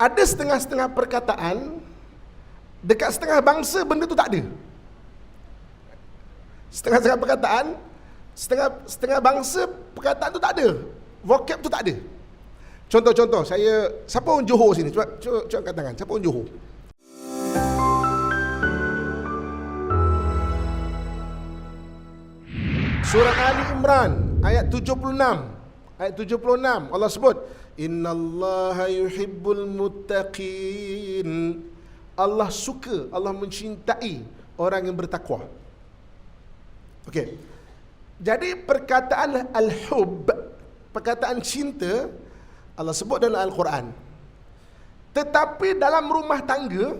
Ada setengah-setengah perkataan dekat setengah bangsa benda tu tak ada. Setengah-setengah perkataan setengah setengah bangsa perkataan tu tak ada. Vocab tu tak ada. Contoh-contoh, saya siapa orang Johor sini? Cuba cuba, angkat tangan. Siapa orang Johor? Surah Ali Imran ayat 76. Ayat 76 Allah sebut innallaha yuhibbul muttaqin. Allah suka, Allah mencintai orang yang bertakwa. Okey. Jadi perkataan al-hub, perkataan cinta Allah sebut dalam Al-Quran. Tetapi dalam rumah tangga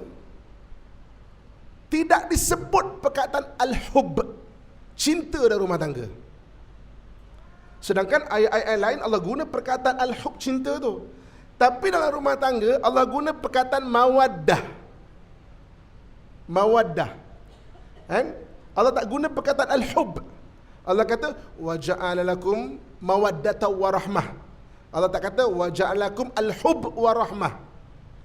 tidak disebut perkataan al-hub, cinta dalam rumah tangga. Sedangkan ayat-ayat lain Allah guna perkataan al-hub cinta tu. Tapi dalam rumah tangga Allah guna perkataan mawaddah. Mawaddah. Kan? Allah tak guna perkataan al-hub. Allah kata wa ja'ala lakum mawaddatan wa rahmah. Allah tak kata wa ja'alakum al-hub wa rahmah.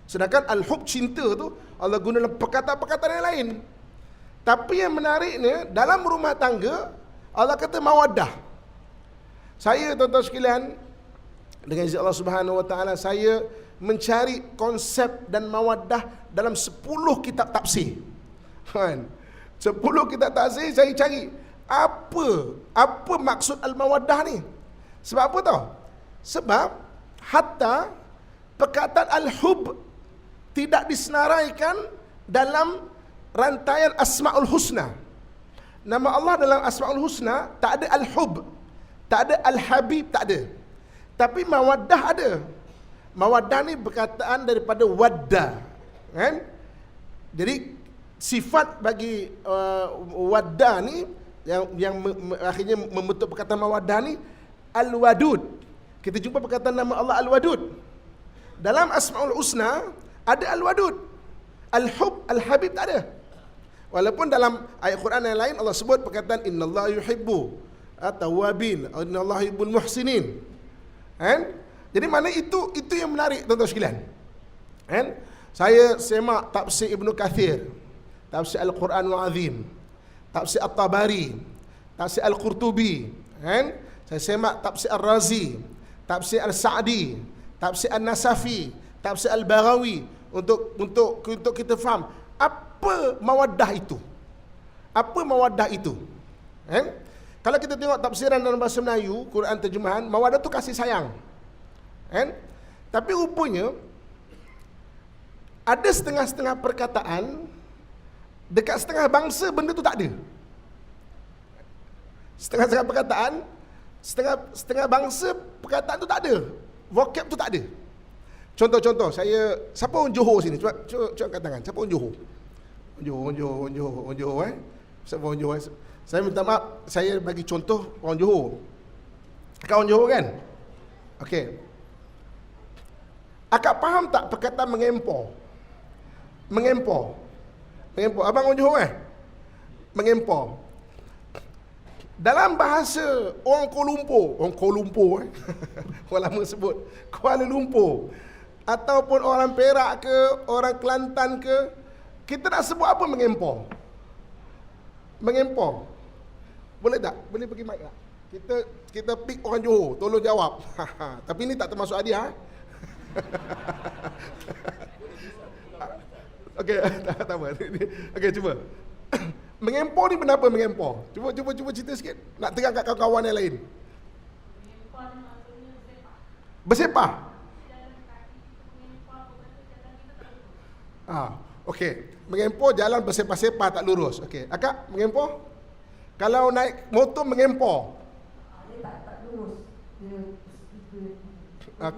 Sedangkan al-hub cinta tu Allah guna dalam perkataan-perkataan yang lain. Tapi yang menariknya dalam rumah tangga Allah kata mawaddah. Saya tuan-tuan sekalian dengan izin Allah Subhanahu Wa Taala saya mencari konsep dan mawaddah dalam 10 kitab tafsir. Kan? 10 kitab tafsir saya cari apa apa maksud al-mawaddah ni? Sebab apa tau? Sebab hatta perkataan al-hub tidak disenaraikan dalam rantaian Asmaul Husna. Nama Allah dalam Asmaul Husna tak ada al-hub. Tak ada al-habib, tak ada. Tapi mawaddah ada. Mawaddah ni perkataan daripada wadda. Kan? Jadi sifat bagi uh, wadda ni yang yang me, me, akhirnya membentuk perkataan mawaddah ni al-wadud. Kita jumpa perkataan nama Allah al-wadud. Dalam Asmaul Husna ada al-wadud. Al-hub, al-habib tak ada. Walaupun dalam ayat Quran yang lain Allah sebut perkataan innallaha yuhibbu at-tawwabin innallaha yuhibbul muhsinin. Kan? Jadi mana itu itu yang menarik tuan-tuan sekalian. Kan? Saya semak tafsir Ibnu Kathir, tafsir Al-Quran Azim, tafsir At-Tabari, tafsir Al-Qurtubi, kan? Saya semak tafsir Ar-Razi, tafsir Al-Sa'di, tafsir An-Nasafi, tafsir Al-Baghawi untuk untuk untuk kita faham apa mawaddah itu. Apa mawaddah itu? Kan? Kalau kita tengok tafsiran dalam bahasa Melayu, Quran terjemahan, mawaddah tu kasih sayang. Kan? Tapi rupanya ada setengah-setengah perkataan dekat setengah bangsa benda tu tak ada. Setengah-setengah perkataan setengah setengah bangsa perkataan tu tak ada. Vocab tu tak ada. Contoh-contoh, saya siapa orang Johor sini? Cuba cuba, angkat tangan. Siapa orang Johor? Johor, Johor, Johor, Johor eh. Siapa orang Johor? Saya minta maaf, saya bagi contoh orang Johor. Kau orang Johor kan? Okey. Akak faham tak perkataan mengempor? Mengempor. Mengempor. Abang orang Johor eh? Mengempor. Dalam bahasa orang Kuala Lumpur, orang Kuala Lumpur eh. orang lama sebut Kuala Lumpur ataupun orang Perak ke, orang Kelantan ke, kita nak sebut apa mengempor? Mengempor. Boleh tak? Boleh pergi mic tak? Kita kita pick orang Johor, tolong jawab. Tapi ini tak termasuk hadiah. Eh? Okey, tak, tak apa. Okey, cuba. Mengempor ni benda apa mengempor? Cuba cuba cuba cerita sikit. Nak terang kat kawan-kawan yang lain. Bersepah. Ah, okey. Mengempor jalan bersepah-sepah tak lurus. Okey. Akak mengempor? Kalau naik motor mengempor. Dia tak tak lurus. Ah.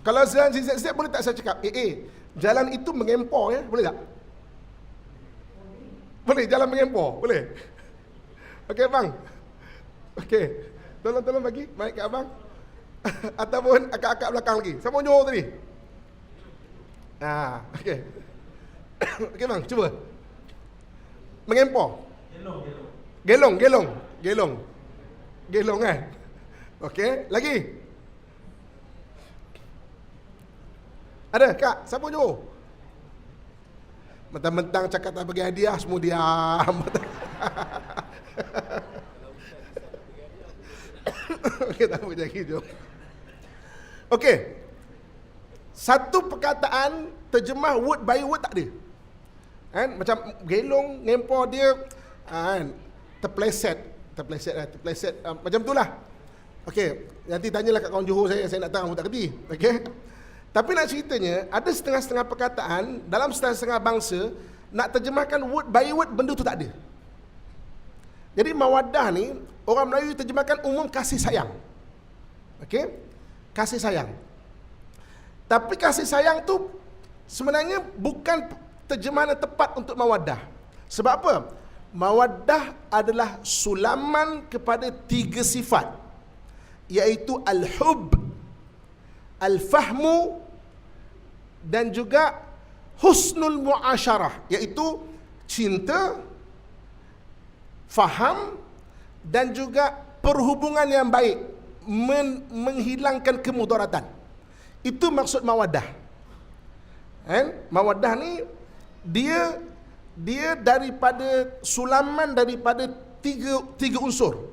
Kalau jalan zigzag-zigzag boleh tak saya cakap? Eh, eh, jalan itu mengempor ya? Boleh tak? Boleh jalan mengempor? Boleh? Okey bang. Okey. Tolong-tolong bagi mic kat abang. Ataupun akak-akak belakang lagi. Siapa Johor tadi? Ah, okey. okey bang, cuba. Mengempor. Gelong, gelong. Gelong, gelong, gelong. Gelong kan? Okey, lagi. Ada kak? Siapa Johor? Mentang-mentang cakap tak bagi hadiah semua diam. Okey tak apa jadi jom. Okey. Satu perkataan terjemah word by word tak ada. Kan? Macam gelong, ngempor dia ah, kan? terpleset. Terpleset lah, terpleset. Uh, macam tu lah. Okey, nanti tanyalah kat kawan Johor saya, saya nak tahu, tak kerti. Okey. Tapi nak ceritanya, ada setengah-setengah perkataan dalam setengah-setengah bangsa nak terjemahkan word by word benda tu tak ada. Jadi mawadah ni orang Melayu terjemahkan umum kasih sayang. Okey? Kasih sayang. Tapi kasih sayang tu sebenarnya bukan terjemahan yang tepat untuk mawadah. Sebab apa? Mawadah adalah sulaman kepada tiga sifat iaitu al-hub, al-fahmu dan juga husnul muasyarah iaitu cinta, faham dan juga perhubungan yang baik men- menghilangkan kemudaratan. Itu maksud mawadah. Kan? Mawadah ni dia dia daripada sulaman daripada tiga tiga unsur.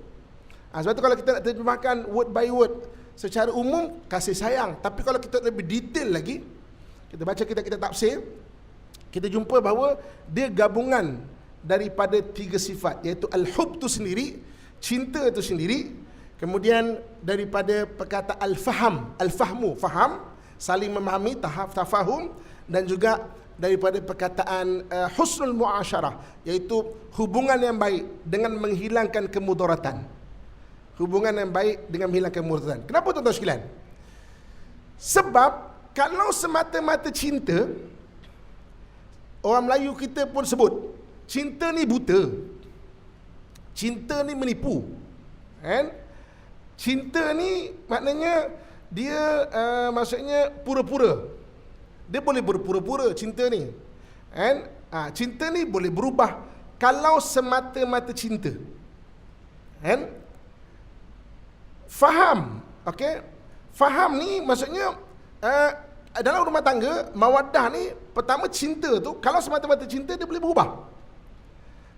Ha, sebab tu kalau kita nak terjemahkan word by word secara umum kasih sayang, tapi kalau kita lebih detail lagi, kita baca kita kita tafsir, kita jumpa bahawa dia gabungan daripada tiga sifat iaitu al-hub tu sendiri, cinta tu sendiri, kemudian daripada perkataan al-faham, al-fahmu, faham, saling memahami, tahaf, tafahum dan juga daripada perkataan uh, husnul muasyarah iaitu hubungan yang baik dengan menghilangkan kemudaratan. Hubungan yang baik dengan menghilangkan kemudaratan. Kenapa tuan-tuan sekalian? Sebab kalau semata-mata cinta orang Melayu kita pun sebut cinta ni buta. Cinta ni menipu. Kan? Cinta ni maknanya dia uh, maksudnya pura-pura. Dia boleh berpura-pura cinta ni. Kan? Ha, cinta ni boleh berubah kalau semata-mata cinta. Kan? Faham. Okey? Faham ni maksudnya uh, dalam rumah tangga mawaddah ni pertama cinta tu kalau semata-mata cinta dia boleh berubah.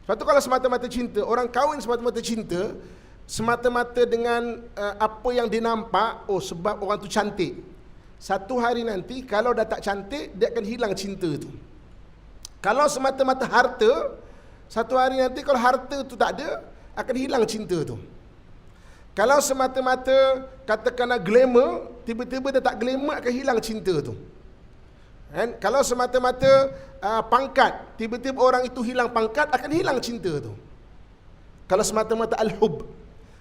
Sebab tu kalau semata-mata cinta, orang kahwin semata-mata cinta, semata-mata dengan uh, apa yang dia nampak, oh sebab orang tu cantik. Satu hari nanti kalau dah tak cantik, dia akan hilang cinta tu. Kalau semata-mata harta, satu hari nanti kalau harta tu tak ada, akan hilang cinta tu. Kalau semata-mata katakanlah glamour, tiba-tiba dia tak glamour akan hilang cinta tu. Kan? Kalau semata-mata uh, pangkat, tiba-tiba orang itu hilang pangkat, akan hilang cinta tu. Kalau semata-mata al-hub.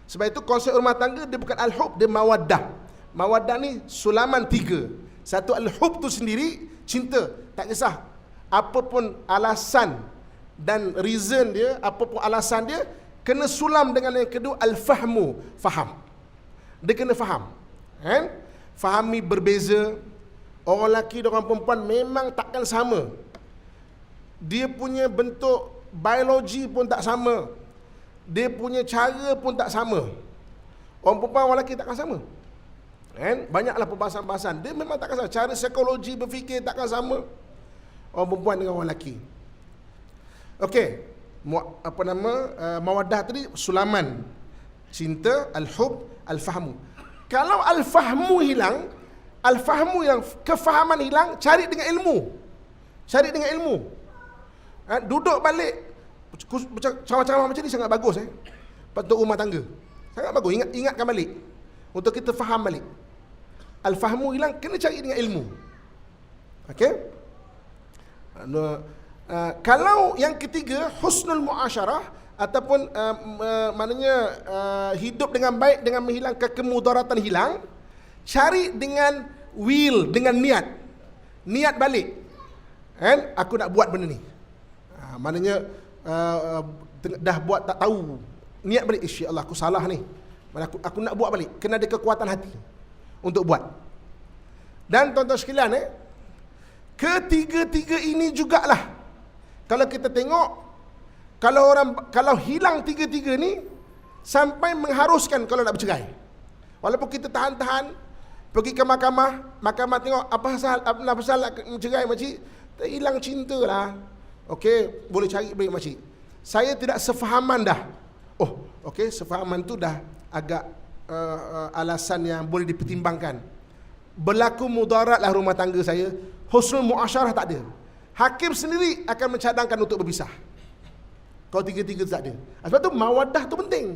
Sebab itu konsep rumah tangga dia bukan al-hub, dia mawaddah. Mawaddah ni sulaman tiga. Satu al-hub tu sendiri, cinta. Tak kisah. Apapun alasan dan reason dia, apapun alasan dia, kena sulam dengan yang kedua, al-fahmu. Faham. Dia kena faham. Kan? Fahami berbeza, Orang lelaki dan orang perempuan memang takkan sama. Dia punya bentuk biologi pun tak sama. Dia punya cara pun tak sama. Orang perempuan orang lelaki takkan sama. Kan? Banyaklah perbahasan-bahasan. Dia memang takkan sama. Cara psikologi berfikir takkan sama. Orang perempuan dengan orang lelaki. Okey. Apa nama? Uh, mawadah tadi sulaman. Cinta, al-hub, al-fahmu. Kalau al-fahmu hilang, Al-fahmu yang kefahaman hilang, cari dengan ilmu. Cari dengan ilmu. Ha, duduk balik. Ceramah-ceramah macam ni sangat bagus. Eh. Untuk rumah tangga. Sangat bagus. Ingat, ingatkan balik. Untuk kita faham balik. Al-fahmu hilang, kena cari dengan ilmu. Okey? Uh, uh, kalau yang ketiga, husnul muasyarah, ataupun uh, uh, maknanya uh, hidup dengan baik dengan menghilangkan kemudaratan hilang, Cari dengan will, dengan niat. Niat balik. Kan? Aku nak buat benda ni. Ha, maknanya uh, dah buat tak tahu. Niat balik, insya Allah aku salah ni. Aku, aku nak buat balik. Kena ada kekuatan hati untuk buat. Dan tuan-tuan sekalian, eh, ketiga-tiga ini jugalah. Kalau kita tengok, kalau orang kalau hilang tiga-tiga ni, sampai mengharuskan kalau nak bercerai. Walaupun kita tahan-tahan, Pergi ke mahkamah, mahkamah tengok apa pasal apa pasal nak cerai makcik? Hilang cinta lah. Okey, boleh cari baik makcik. Saya tidak sefahaman dah. Oh, okey, sefahaman tu dah agak uh, alasan yang boleh dipertimbangkan. Berlaku mudarat lah rumah tangga saya. Husnul muasyarah tak ada. Hakim sendiri akan mencadangkan untuk berpisah. Kalau tiga-tiga tak ada. Sebab tu mawadah tu penting.